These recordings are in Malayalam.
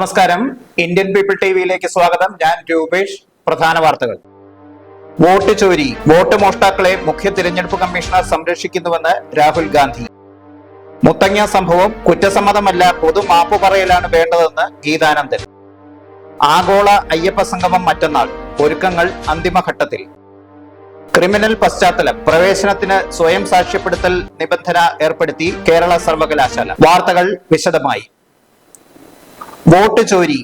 നമസ്കാരം. ഇന്ത്യൻ പീപ്പിൾ ടി വിയിലേക്ക് സ്വാഗതം. ഞാൻ രൂപേഷ്. പ്രധാന വാർത്തകൾ. വോട്ട് ചോരി. വോട്ട് മോഷ്ടാക്കളെ മുഖ്യ തിരഞ്ഞെടുപ്പ് കമ്മീഷണർ സംരക്ഷിക്കുന്നുവെന്ന് രാഹുൽ ഗാന്ധി. മുത്തങ്ങ സംഭവം കുറ്റസമ്മതമല്ല പൊതു മാപ്പ് പറയലാണ് വേണ്ടതെന്ന് ഗീതാനന്ദൻ. ആഗോള അയ്യപ്പ സംഗമം മറ്റന്നാൾ. ഒരുക്കങ്ങൾ അന്തിമഘട്ടത്തിൽ. ക്രിമിനൽ പശ്ചാത്തലം. പ്രവേശനത്തിന് സ്വയം സാക്ഷ്യപ്പെടുത്തൽ നിബന്ധന ഏർപ്പെടുത്തി കേരള സർവകലാശാല. വാർത്തകൾ വിശദമായി. വോട്ട് ചോരി.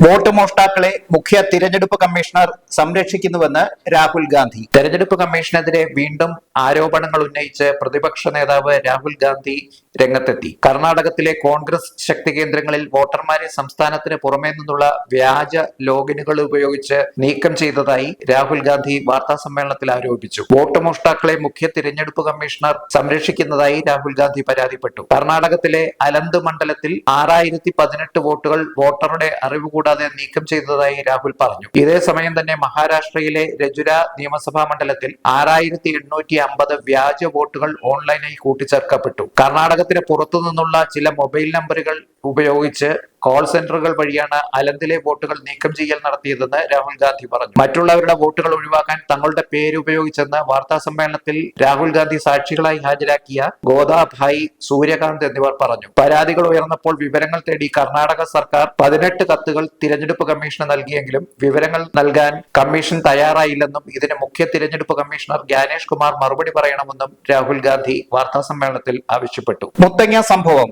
വോട്ട് മോഷ്ടാക്കളെ മുഖ്യ തിരഞ്ഞെടുപ്പ് കമ്മീഷണർ സംരക്ഷിക്കുന്നുവെന്ന് രാഹുൽ ഗാന്ധി. തെരഞ്ഞെടുപ്പ് കമ്മീഷനെതിരെ വീണ്ടും ആരോപണങ്ങൾ ഉന്നയിച്ച് പ്രതിപക്ഷ നേതാവ് രാഹുൽ ഗാന്ധി രംഗത്തെത്തി. കർണാടകത്തിലെ കോൺഗ്രസ് ശക്തി കേന്ദ്രങ്ങളിൽ വോട്ടർമാരെ സംസ്ഥാനത്തിന് പുറമേ നിന്നുള്ള വ്യാജ ലോഗിനുകൾ ഉപയോഗിച്ച് നീക്കം ചെയ്തതായി രാഹുൽ ഗാന്ധി വാർത്താ സമ്മേളനത്തിൽ ആരോപിച്ചു. വോട്ട് മോഷ്ടാക്കളെ മുഖ്യ തിരഞ്ഞെടുപ്പ് കമ്മീഷണർ സംരക്ഷിക്കുന്നതായി രാഹുൽ ഗാന്ധി പരാതിപ്പെട്ടു. കർണാടകത്തിലെ അലന്ത് മണ്ഡലത്തിൽ ആറായിരത്തി വോട്ടുകൾ വോട്ടറുടെ അറിവ് കൂടാതെ നീക്കം ചെയ്തതായി രാഹുൽ പറഞ്ഞു. ഇതേ സമയം തന്നെ മഹാരാഷ്ട്രയിലെ രജുര നിയമസഭാ മണ്ഡലത്തിൽ ആറായിരത്തി എണ്ണൂറ്റി അമ്പത് വ്യാജ വോട്ടുകൾ ഓൺലൈനായി കൂട്ടിച്ചേർക്കപ്പെട്ടു. കർണാടകത്തിന് പുറത്തു നിന്നുള്ള ചില മൊബൈൽ നമ്പറുകൾ ഉപയോഗിച്ച് കോൾ സെന്ററുകൾ വഴിയാണ് അലന്തിലെ വോട്ടുകൾ നീക്കം ചെയ്യൽ നടത്തിയതെന്ന് രാഹുൽ ഗാന്ധി പറഞ്ഞു. മറ്റുള്ളവരുടെ വോട്ടുകൾ ഒഴിവാക്കാൻ തങ്ങളുടെ പേര് ഉപയോഗിച്ചെന്ന് വാർത്താ സമ്മേളനത്തിൽ രാഹുൽ ഗാന്ധി സാക്ഷികളായി ഹാജരാക്കിയ ഗോദാഭായി സൂര്യകാന്ത് എന്നിവർ പറഞ്ഞു. പരാതികൾ ഉയർന്നപ്പോൾ വിവരങ്ങൾ തേടി കർണാടക സർക്കാർ പതിനെട്ട് കത്തുകൾ തിരഞ്ഞെടുപ്പ് കമ്മീഷന് നൽകിയെങ്കിലും വിവരങ്ങൾ നൽകാൻ കമ്മീഷൻ തയ്യാറായില്ലെന്നും ഇതിന് മുഖ്യ തിരഞ്ഞെടുപ്പ് കമ്മീഷണർ ജ്ഞാനേഷ് കുമാർ മറുപടി പറയണമെന്നും രാഹുൽ ഗാന്ധി വാർത്താ സമ്മേളനത്തിൽ ആവശ്യപ്പെട്ടു. മുത്തങ്ങ സംഭവം.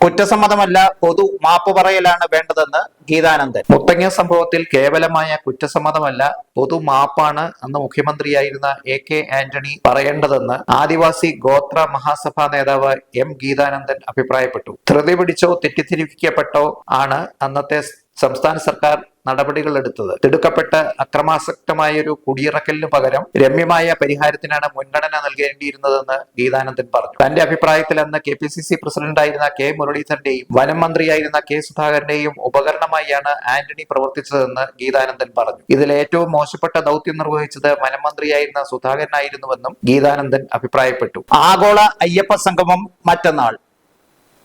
കുറ്റസമ്മതമല്ല പൊതു മാപ്പ് പറയലാണ് വേണ്ടതെന്ന് ഗീതാനന്ദൻ. മുത്തങ്ങ സംഭവത്തിൽ കേവലമായ കുറ്റസമ്മതമല്ല പൊതു മാപ്പാണ് അന്ന് മുഖ്യമന്ത്രിയായിരുന്ന എ കെ ആന്റണി പറയേണ്ടതെന്ന് ആദിവാസി ഗോത്ര മഹാസഭാ നേതാവ് എം ഗീതാനന്ദൻ അഭിപ്രായപ്പെട്ടു. ധൃതി പിടിച്ചോ തെറ്റിദ്ധരിപ്പിക്കപ്പെട്ടോ ആണ് അന്നത്തെ സംസ്ഥാന സർക്കാർ നടപടികൾ എടുത്തത്. തിടുക്കപ്പെട്ട അക്രമാസക്തമായ ഒരു കുടിയിറക്കലിന് പകരം രമ്യമായ പരിഹാരത്തിനാണ് മുൻഗണന നൽകേണ്ടിയിരുന്നതെന്ന് ഗീതാനന്ദൻ പറഞ്ഞു. തന്റെ അഭിപ്രായത്തിൽ അന്ന് കെ പി സി സി പ്രസിഡന്റായിരുന്ന കെ മുരളീധരന്റെയും വനം മന്ത്രിയായിരുന്ന കെ സുധാകരന്റെയും ഉപകരണമായാണ് ആന്റണി പ്രവർത്തിച്ചതെന്ന് ഗീതാനന്ദൻ പറഞ്ഞു. ഇതിൽ ഏറ്റവും മോശപ്പെട്ട ദൗത്യം നിർവഹിച്ചത് വനം മന്ത്രിയായിരുന്ന സുധാകരനായിരുന്നുവെന്നും ഗീതാനന്ദൻ അഭിപ്രായപ്പെട്ടു. ആഗോള അയ്യപ്പ സംഗമം മറ്റന്നാൾ.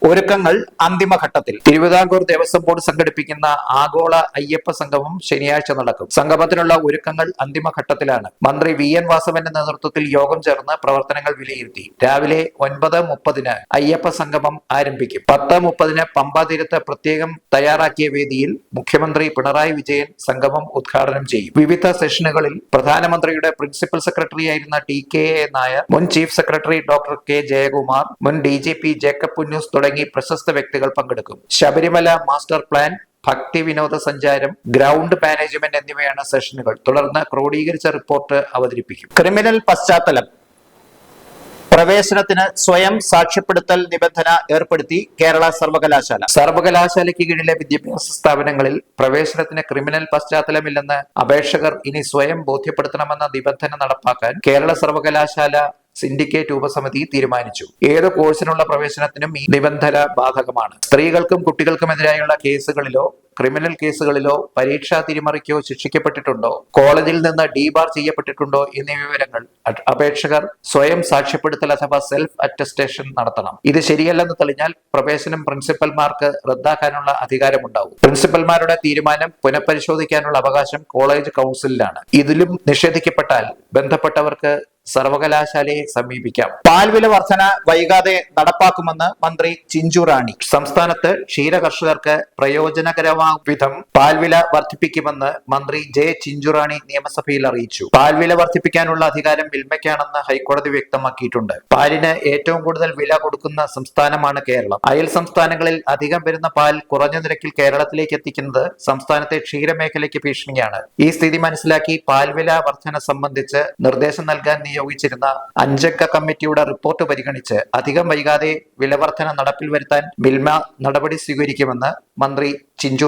ഒരുക്കങ്ങൾ അന്തിമഘട്ടത്തിൽ. തിരുവിതാംകൂർ ദേവസ്വം ബോർഡ് സംഘടിപ്പിക്കുന്ന ആഗോള അയ്യപ്പ സംഗമം ശനിയാഴ്ച നടക്കും. സംഗമത്തിനുള്ള ഒരുക്കങ്ങൾ അന്തിമഘട്ടത്തിലാണ്. മന്ത്രി വി എൻ വാസവന്റെ നേതൃത്വത്തിൽ യോഗം ചേർന്ന് പ്രവർത്തനങ്ങൾ വിലയിരുത്തി. രാവിലെ ഒൻപത് മുപ്പതിന് അയ്യപ്പ സംഗമം ആരംഭിക്കും. പത്ത് മുപ്പതിന് പമ്പാതീരത്ത് പ്രത്യേകം തയ്യാറാക്കിയ വേദിയിൽ മുഖ്യമന്ത്രി പിണറായി വിജയൻ സംഗമം ഉദ്ഘാടനം ചെയ്യും. വിവിധ സെഷനുകളിൽ പ്രധാനമന്ത്രിയുടെ പ്രിൻസിപ്പൽ സെക്രട്ടറി ആയിരുന്ന ടി കെ എ നായർ മുൻ chief secretary doctor K Jayakumar മുൻ D G P Jacob Punnoose തുടങ്ങി പ്രശസ്ത വ്യക്തികൾ പങ്കെടുക്കും. ശബരിമല മാസ്റ്റർ പ്ലാൻ ഭക്തി വിനോദ സഞ്ചാരം ഗ്രൗണ്ട് മാനേജ്മെന്റ് എന്നിവയാണ് സെഷനുകൾ. തുടർന്ന് ക്രോഡീകരിച്ച റിപ്പോർട്ട് അവതരിപ്പിക്കും. ക്രിമിനൽ പശ്ചാത്തലം. പ്രവേശനത്തിന് സ്വയം സാക്ഷ്യപ്പെടുത്തൽ നിബന്ധന ഏർപ്പെടുത്തി കേരള സർവകലാശാല. സർവകലാശാലയ്ക്ക് കീഴിലെ വിദ്യാഭ്യാസ സ്ഥാപനങ്ങളിൽ പ്രവേശനത്തിന് ക്രിമിനൽ പശ്ചാത്തലമില്ലെന്ന് അപേക്ഷകർ ഇനി സ്വയം ബോധ്യപ്പെടുത്തണമെന്ന നിബന്ധന നടപ്പാക്കാൻ കേരള സർവകലാശാല സിൻഡിക്കേറ്റ് ഉപസമിതി തീരുമാനിച്ചു. ഏത് കോഴ്സിനുള്ള പ്രവേശനത്തിനും ഈ നിബന്ധന ബാധകമാണ്. സ്ത്രീകൾക്കും കുട്ടികൾക്കും എതിരായുള്ള കേസുകളിലോ ക്രിമിനൽ കേസുകളിലോ പരീക്ഷാ തിരിമറിക്കോ ശിക്ഷിക്കപ്പെട്ടിട്ടുണ്ടോ? കോളേജിൽ നിന്ന് ഡീബാർ ചെയ്യപ്പെട്ടിട്ടുണ്ടോ എന്നീ വിവരങ്ങൾ അപേക്ഷകർ സ്വയം സാക്ഷ്യപ്പെടുത്തൽ അഥവാ സെൽഫ് അറ്റസ്റ്റേഷൻ നടത്തണം. ഇത് ശരിയല്ലെന്ന് തെളിഞ്ഞാൽ പ്രവേശനം പ്രിൻസിപ്പൽമാർക്ക് റദ്ദാക്കാനുള്ള അധികാരമുണ്ടാവും. പ്രിൻസിപ്പൽമാരുടെ തീരുമാനം പുനഃപരിശോധിക്കാനുള്ള അവകാശം കോളേജ് കൗൺസിലിനാണ് ഇതിലും നിഷേധിക്കപ്പെട്ടാൽ ബന്ധപ്പെട്ടവർക്ക് സർവകലാശാലയെ സമീപിക്കാം. പാൽവില വർധന വൈകാതെ നടപ്പാക്കുമെന്ന് മന്ത്രി ചിഞ്ചു റാണി. സംസ്ഥാനത്ത് ക്ഷീര കർഷകർക്ക് പ്രയോജനകരമാം വിധം പാൽവില വർദ്ധിപ്പിക്കുമെന്ന് മന്ത്രി ജെ ചിഞ്ചുറാണി നിയമസഭയിൽ അറിയിച്ചു. പാൽവില വർദ്ധിപ്പിക്കാനുള്ള അധികാരം മിൽമയ്ക്കാണെന്ന് ഹൈക്കോടതി വ്യക്തമാക്കിയിട്ടുണ്ട്. പാലിന് ഏറ്റവും കൂടുതൽ വില കൊടുക്കുന്ന സംസ്ഥാനമാണ് കേരളം. അയൽ സംസ്ഥാനങ്ങളിൽ അധികം വരുന്ന പാൽ കുറഞ്ഞ നിരക്കിൽ കേരളത്തിലേക്ക് എത്തിക്കുന്നത് സംസ്ഥാനത്തെ ക്ഷീരമേഖലയ്ക്ക് ഭീഷണിയാണ്. ഈ സ്ഥിതി മനസ്സിലാക്കി പാൽവില വർധന സംബന്ധിച്ച് നിർദ്ദേശം നൽകാൻ നിയോഗിച്ചിരുന്ന അഞ്ചംഗ കമ്മിറ്റിയുടെ റിപ്പോർട്ട് പരിഗണിച്ച് അധികം വൈകാതെ വിലവർധന നടപ്പിൽ വരുത്താൻ മിൽമ നടപടി സ്വീകരിക്കുമെന്ന് മന്ത്രി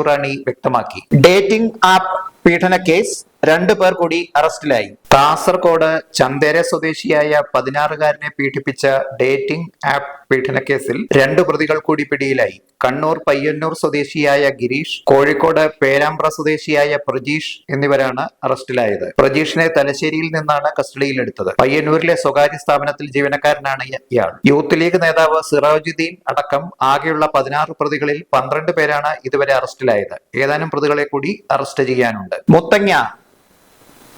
ചിഞ്ചുറാണി വ്യക്തമാക്കി. ഡേറ്റിംഗ് ആപ്പ് പീഡന കേസ് രണ്ടു പേർ കൂടി അറസ്റ്റിലായി. കാസർകോട് ചന്തേര സ്വദേശിയായ പതിനാറുകാരനെ പീഡിപ്പിച്ച ഡേറ്റിംഗ് ആപ്പ് പീഡനക്കേസിൽ രണ്ടു പ്രതികൾ കൂടി പിടിയിലായി. കണ്ണൂർ പയ്യന്നൂർ സ്വദേശിയായ ഗിരീഷ് കോഴിക്കോട് പേരാമ്പ്ര സ്വദേശിയായ പ്രജീഷ് എന്നിവരാണ് അറസ്റ്റിലായത്. പ്രജീഷിനെ തലശ്ശേരിയിൽ നിന്നാണ് കസ്റ്റഡിയിലെടുത്തത്. പയ്യന്നൂരിലെ സ്വകാര്യ സ്ഥാപനത്തിൽ ജീവനക്കാരനാണ് ഇയാൾ. യൂത്ത് ലീഗ് നേതാവ് സിറാജുദ്ദീൻ അടക്കം ആകെയുള്ള പതിനാറ് പ്രതികളിൽ പന്ത്രണ്ട് പേരാണ് ഇതുവരെ അറസ്റ്റിലായത്. ഏതാനും പ്രതികളെ കൂടി അറസ്റ്റ് ചെയ്യാനുണ്ട്. മുത്തങ്ങ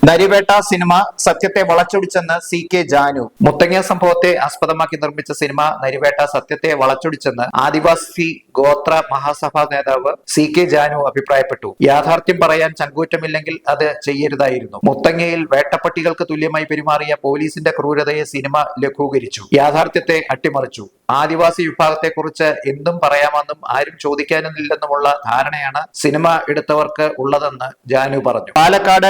നരിവേട്ട സിനിമ സത്യത്തെ വളച്ചൊടിച്ചെന്ന് സി കെ ജാനു. മുത്തങ്ങ സംഭവത്തെ ആസ്പദമാക്കി നിർമ്മിച്ച സിനിമ നരിവേട്ട സത്യത്തെ വളച്ചൊടിച്ചെന്ന് ആദിവാസി ഗോത്ര മഹാസഭാ നേതാവ് സി കെ ജാനു അഭിപ്രായപ്പെട്ടു. യാഥാർത്ഥ്യം പറയാൻ ചങ്കൂറ്റമില്ലെങ്കിൽ അത് ചെയ്യരുതായിരുന്നു. മുത്തങ്ങയിൽ വേട്ടപ്പട്ടികൾക്ക് തുല്യമായി പെരുമാറിയ പോലീസിന്റെ ക്രൂരതയെ സിനിമ ലഘൂകരിച്ചു. യാഥാർത്ഥ്യത്തെ അട്ടിമറിച്ചു. ആദിവാസി വിഭാഗത്തെക്കുറിച്ച് എന്തും പറയാമെന്നും ആരും ചോദിക്കാനില്ലെന്നുമുള്ള ധാരണയാണ് സിനിമ എടുത്തവർക്ക് ഉള്ളതെന്ന് ജാനു പറഞ്ഞു. പാലക്കാട്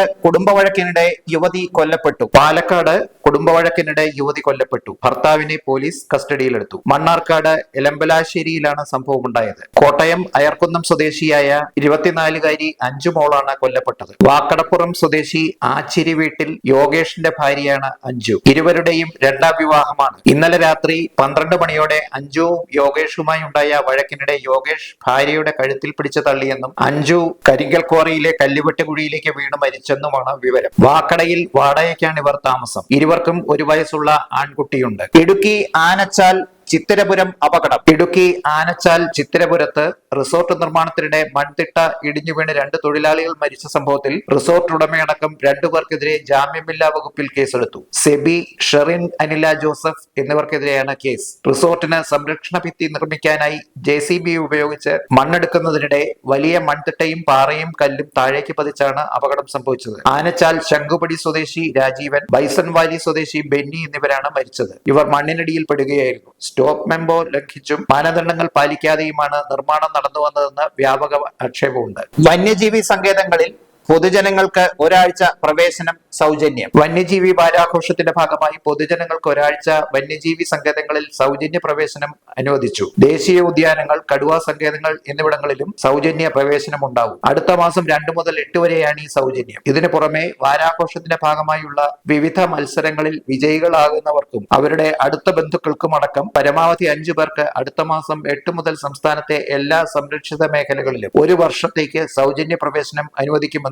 കുടുംബവഴക്കിനിടെ യുവതി കൊല്ലപ്പെട്ടു. പാലക്കാട് കുടുംബവഴക്കിനിടെ യുവതി കൊല്ലപ്പെട്ടു. ഭർത്താവിനെ പോലീസ് കസ്റ്റഡിയിലെടുത്തു. മണ്ണാർക്കാട് എലമ്പലാശ്ശേരിയിലാണ് സംഭവം ഉണ്ടായത് കോട്ടയം അയർക്കുന്നം സ്വദേശിയായ ഇരുപത്തിനാലുകാരി അഞ്ചു മോളാണ് കൊല്ലപ്പെട്ടത്. വാക്കടപ്പുറം സ്വദേശി ആച്ചിരി വീട്ടിൽ യോഗേഷിന്റെ ഭാര്യയാണ് അഞ്ജു ഇരുവരുടെയും രണ്ടാം വിവാഹമാണ്. ഇന്നലെ രാത്രി പന്ത്രണ്ട് മണിയോടെ അഞ്ജുവും യോഗേഷുമായി ഉണ്ടായ വഴക്കിനിടെ യോഗേഷ് ഭാര്യയുടെ കഴുത്തിൽ പിടിച്ചു തള്ളിയെന്നും അഞ്ജു കരിങ്കൽ ക്വാറിയിലെ കല്ലുവെട്ടുകുഴിയിലേക്ക് വീണ് മരിച്ചെന്നുമാണ് വിവരം. വാക്കടയിൽ വാടകയ്ക്കാണ് ഇവർ താമസം. ഇരുവർക്കും ഒരു വയസ്സുള്ള ആൺകുട്ടിയുണ്ട്. ഇടുക്കി ആനച്ചാൽ ചിത്തിരപുരം അപകടം. ഇടുക്കി ആനച്ചാൽ ചിത്തിരപുരത്ത് റിസോർട്ട് നിർമ്മാണത്തിനിടെ മൺതിട്ട ഇടിഞ്ഞു വീണ് രണ്ട് തൊഴിലാളികൾ മരിച്ച സംഭവത്തിൽ റിസോർട്ട് ഉടമയടക്കം രണ്ടു പേർക്കെതിരെ ജാമ്യമില്ലാ വകുപ്പിൽ കേസെടുത്തു. സെബി ഷെറിൻ അനില ജോസഫ് എന്നിവർക്കെതിരെയാണ് കേസ്. റിസോർട്ടിന് സംരക്ഷണ ഭിത്തി നിർമ്മിക്കാനായി ജെ ഉപയോഗിച്ച് മണ്ണെടുക്കുന്നതിനിടെ വലിയ മൺതിട്ടയും പാറയും കല്ലും താഴേക്ക് പതിച്ചാണ് അപകടം സംഭവിച്ചത്. ആനച്ചാൽ ശംഖുപടി സ്വദേശി രാജീവൻ ബൈസൺ വാലി സ്വദേശി ബെന്നി എന്നിവരാണ് മരിച്ചത്. ഇവർ മണ്ണിനടിയിൽ പെടുകയായിരുന്നു. സ്റ്റോപ്പ് മെമ്പോ ലംഘിച്ചും മാനദണ്ഡങ്ങൾ പാലിക്കാതെയുമാണ് നിർമ്മാണം നടന്നു വന്നതെന്ന് വ്യാപക ആക്ഷേപമുണ്ട്. വന്യജീവി സങ്കേതങ്ങളിൽ പൊതുജനങ്ങൾക്ക് ഒരാഴ്ച പ്രവേശനം സൗജന്യം. വന്യജീവി വാരാഘോഷത്തിന്റെ ഭാഗമായി പൊതുജനങ്ങൾക്ക് ഒരാഴ്ച വന്യജീവി സങ്കേതങ്ങളിൽ സൗജന്യ പ്രവേശനം അനുവദിച്ചു. ദേശീയ ഉദ്യാനങ്ങൾ കടുവ സങ്കേതങ്ങൾ എന്നിവിടങ്ങളിലും സൗജന്യ പ്രവേശനം ഉണ്ടാവും. അടുത്ത മാസം രണ്ടു മുതൽ എട്ട് വരെയാണ് ഈ സൗജന്യം. ഇതിനു പുറമെ വാരാഘോഷത്തിന്റെ ഭാഗമായുള്ള വിവിധ മത്സരങ്ങളിൽ വിജയികളാകുന്നവർക്കും അവരുടെ അടുത്ത ബന്ധുക്കൾക്കും അടക്കം പരമാവധി അഞ്ചു പേർക്ക് അടുത്ത മാസം എട്ട് മുതൽ സംസ്ഥാനത്തെ എല്ലാ സംരക്ഷിത മേഖലകളിലും ഒരു വർഷത്തേക്ക് സൗജന്യ പ്രവേശനം അനുവദിക്കുമെന്നും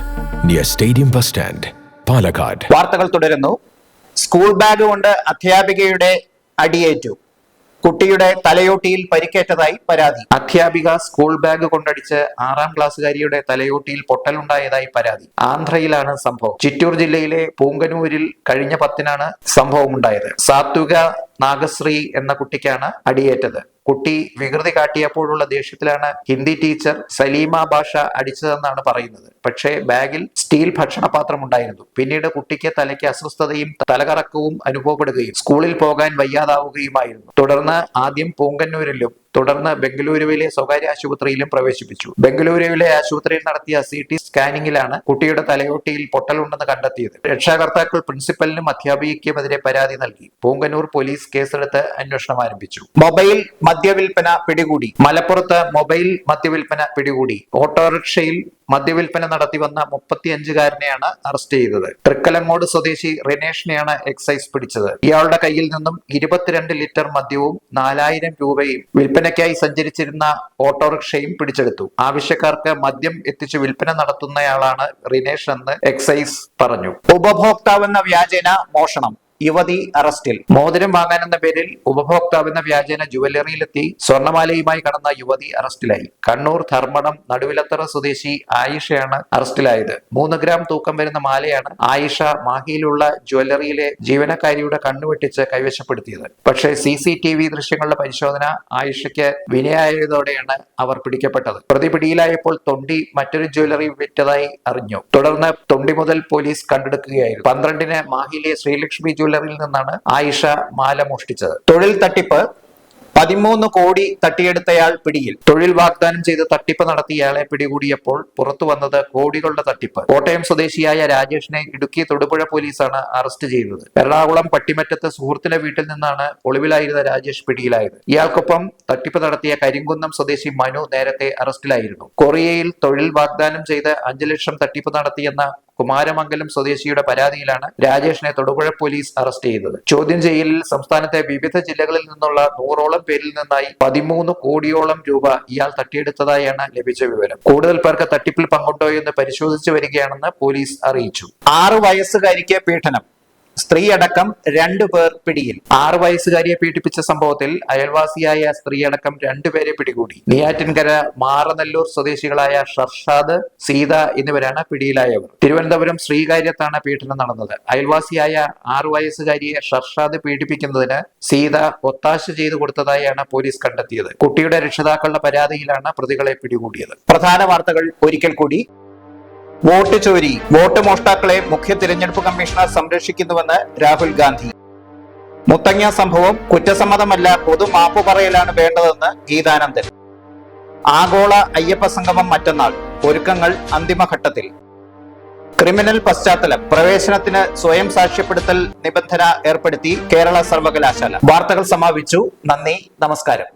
near Stadium Bus Stand, Palakkad വാർത്തകൾ തുടരുന്നു. സ്കൂൾ ബാഗ് കൊണ്ട് അധ്യാപികയുടെ അടിയേറ്റു. കുട്ടിയുടെ തലയോട്ടിയിൽ പരിക്കേറ്റതായി പരാതി. അധ്യാപിക സ്കൂൾ ബാഗ് കൊണ്ടടിച്ച് ആറാം ക്ലാസ്സുകാരിയുടെ തലയോട്ടിയിൽ പൊട്ടലുണ്ടായതായി പരാതി. ആന്ധ്രയിലാണ് സംഭവം. ചിറ്റൂർ ജില്ലയിലെ പൂങ്കനൂരിൽ കഴിഞ്ഞ പത്തിനാണ് സംഭവം ഉണ്ടായത് സാത്വിക നാഗശ്രീ എന്ന കുട്ടിക്കാണ് അടിയേറ്റത്. കുട്ടി വികൃതി കാട്ടിയപ്പോഴുള്ള ദേഷ്യത്തിലാണ് ഹിന്ദി ടീച്ചർ സലീമ ഭാഷ അടിച്ചതെന്നാണ് പറയുന്നത്. പക്ഷേ ബാഗിൽ സ്റ്റീൽ ഭക്ഷണപാത്രം ഉണ്ടായിരുന്നു പിന്നീട് കുട്ടിക്ക് തലയ്ക്ക് അസ്വസ്ഥതയും തലകറക്കവും അനുഭവപ്പെടുകയും സ്കൂളിൽ പോകാൻ വയ്യാതാവുകയുമായിരുന്നു. തുടർന്ന് ആദ്യം പൂങ്കന്നൂരിലും തുടർന്ന് ബംഗളൂരുവിലെ സ്വകാര്യ ആശുപത്രിയിലും പ്രവേശിപ്പിച്ചു. ബംഗളൂരുവിലെ ആശുപത്രിയിൽ നടത്തിയ സി ടി സ്കാനിങ്ങിലാണ് കുട്ടിയുടെ തലയോട്ടിയിൽ പൊട്ടലുണ്ടെന്ന് കണ്ടെത്തിയത്. രക്ഷാകർത്താക്കൾ പ്രിൻസിപ്പലിനും അധ്യാപികയ്ക്കുമെതിരെ പരാതി നൽകി. പൂങ്കന്നൂർ പോലീസ് കേസെടുത്ത് അന്വേഷണം ആരംഭിച്ചു. മൊബൈൽ മദ്യവിൽപ്പന പിടികൂടി. മലപ്പുറത്ത് മൊബൈൽ മദ്യവിൽപ്പന പിടികൂടി. ഓട്ടോറിക്ഷയിൽ മദ്യവിൽപ്പന നടത്തി വന്ന മുപ്പത്തിയഞ്ചുകാരനെയാണ് അറസ്റ്റ് ചെയ്തത്. തൃക്കലങ്ങോട് സ്വദേശി റിനേഷിനെയാണ് എക്സൈസ് പിടിച്ചത്. ഇയാളുടെ കയ്യിൽ നിന്നും ഇരുപത്തിരണ്ട് ലിറ്റർ മദ്യവും നാലായിരം രൂപയും വിൽപ്പനയ്ക്കായി സഞ്ചരിച്ചിരുന്ന ഓട്ടോറിക്ഷയും പിടിച്ചെടുത്തു. ആവശ്യക്കാർക്ക് മദ്യം എത്തിച്ച് വിൽപ്പന നടത്തുന്നയാളാണ് റിനേഷ് എന്ന് എക്സൈസ് പറഞ്ഞു. ഉപഭോക്താവെന്ന വ്യാജേന മോഷണം. യുവതി അറസ്റ്റിൽ. മോതിരം വാങ്ങാനെന്ന പേരിൽ ഉപഭോക്താവെന്ന വ്യാജേന ജുവല്ലറിയിലെത്തി സ്വർണമാലയുമായി കടന്ന യുവതി അറസ്റ്റിലായി. കണ്ണൂർ ധർമ്മടം നടുവിലത്തറ സ്വദേശി ആയിഷയാണ് അറസ്റ്റിലായത്. മൂന്ന് ഗ്രാം തൂക്കം വരുന്ന മാലയാണ് ആയിഷ മാഹിയിലുള്ള ജുവല്ലറിയിലെ ജീവനക്കാരിയുടെ കണ്ണുവെട്ടിച്ച് കൈവശപ്പെടുത്തിയത്. പക്ഷേ സി സി ടി വി ദൃശ്യങ്ങളുടെ പരിശോധന ആയിഷയ്ക്ക് വിനയായതോടെയാണ് അവർ പിടിക്കപ്പെട്ടത്. പ്രതി പിടിയിലായപ്പോൾ തൊണ്ടി മറ്റൊരു ജ്വല്ലറി വിറ്റതായി അറിഞ്ഞു. തുടർന്ന് തൊണ്ടി മുതൽ പോലീസ് കണ്ടെടുക്കുകയായിരുന്നു. പന്ത്രണ്ടിന് മാഹിയിലെ ശ്രീലക്ഷ്മി ജ്വല്ലറിയിൽ നിന്നാണ് ആയിഷ മാല മോഷ്ടിച്ചത്. തൊഴിൽ തട്ടിപ്പ് പതിമൂന്ന് കോടി തട്ടിയെടുത്തയാൾ പിടിയിൽ. തൊഴിൽ വാഗ്ദാനം ചെയ്ത് തട്ടിപ്പ് നടത്തിയയാളെ പിടികൂടിയപ്പോൾ പുറത്തു വന്നത് കോടികളുടെ തട്ടിപ്പ്. കോട്ടയം സ്വദേശിയായ രാജേഷിനെ ഇടുക്കി തൊടുപുഴ പോലീസാണ് അറസ്റ്റ് ചെയ്തത്. എറണാകുളം പട്ടിമറ്റത്ത് സുഹൃത്തിന്റെ വീട്ടിൽ നിന്നാണ് ഒളിവിലായിരുന്ന രാജേഷ് പിടിയിലായത്. ഇയാൾക്കൊപ്പം തട്ടിപ്പ് നടത്തിയ കരിങ്കുന്നം സ്വദേശി മനു നേരത്തെ അറസ്റ്റിലായിരുന്നു. കൊറിയയിൽ തൊഴിൽ വാഗ്ദാനം ചെയ്ത് അഞ്ചു ലക്ഷം തട്ടിപ്പ് നടത്തിയെന്ന കുമാരമംഗലം സ്വദേശിയുടെ പരാതിയിലാണ് രാജേഷിനെ തൊടുപുഴ പോലീസ് അറസ്റ്റ് ചെയ്തത്. ചോദ്യം ചെയ്യലിൽ സംസ്ഥാനത്തെ വിവിധ ജില്ലകളിൽ നിന്നുള്ള നൂറോളം പേരിൽ നിന്നായി പതിമൂന്ന് കോടിയോളം രൂപ ഇയാൾ തട്ടിയെടുത്തതായാണ് ലഭിച്ച വിവരം. കൂടുതൽ പേർക്ക് തട്ടിപ്പിൽ പങ്കുണ്ടോ എന്ന് പരിശോധിച്ചു വരികയാണെന്ന് പോലീസ് അറിയിച്ചു. ആറു വയസ്സുകാരിക്ക് പീഡനം. സ്ത്രീ അടക്കം രണ്ടു പേർ പിടിയിൽ. ആറു വയസ്സുകാരിയെ പീഡിപ്പിച്ച സംഭവത്തിൽ അയൽവാസിയായ സ്ത്രീയടക്കം രണ്ടുപേരെ പിടികൂടി. നെയ്യാറ്റിൻകര മാറനല്ലൂർ സ്വദേശികളായ ഷർഷാദ് സീത എന്നിവരാണ് പിടിയിലായവർ. തിരുവനന്തപുരം ശ്രീകാര്യത്താണ് പീഡനം നടന്നത്. അയൽവാസിയായ ആറു വയസ്സുകാരിയെ ഷർഷാദ് പീഡിപ്പിക്കുന്നതിന് സീത ഒത്താശ ചെയ്തു കൊടുത്തതായാണ് പോലീസ് കണ്ടെത്തിയത്. കുട്ടിയുടെ രക്ഷിതാക്കളുടെ പരാതിയിലാണ് പ്രതികളെ പിടികൂടിയത്. പ്രധാന വാർത്തകൾ ഒരിക്കൽ കൂടി. വോട്ട് ചോരി വോട്ട് മോഷ്ടാക്കളെ മുഖ്യ തിരഞ്ഞെടുപ്പ് കമ്മീഷണർ സംരക്ഷിക്കുന്നുവെന്ന് രാഹുൽ ഗാന്ധി. മുത്തങ്ങ സംഭവം കുറ്റസമ്മതമല്ല പൊതു മാപ്പ് പറയലാണ് വേണ്ടതെന്ന് ഗീതാനന്ദൻ. ആഗോള അയ്യപ്പ സംഗമം മറ്റന്നാൾ ഒരുക്കങ്ങൾ അന്തിമഘട്ടത്തിൽ. ക്രിമിനൽ പശ്ചാത്തലം പ്രവേശനത്തിന് സ്വയം സാക്ഷ്യപ്പെടുത്തൽ നിബന്ധന ഏർപ്പെടുത്തി കേരള സർവകലാശാല. വാർത്തകൾ സമാപിച്ചു നന്ദി നമസ്കാരം.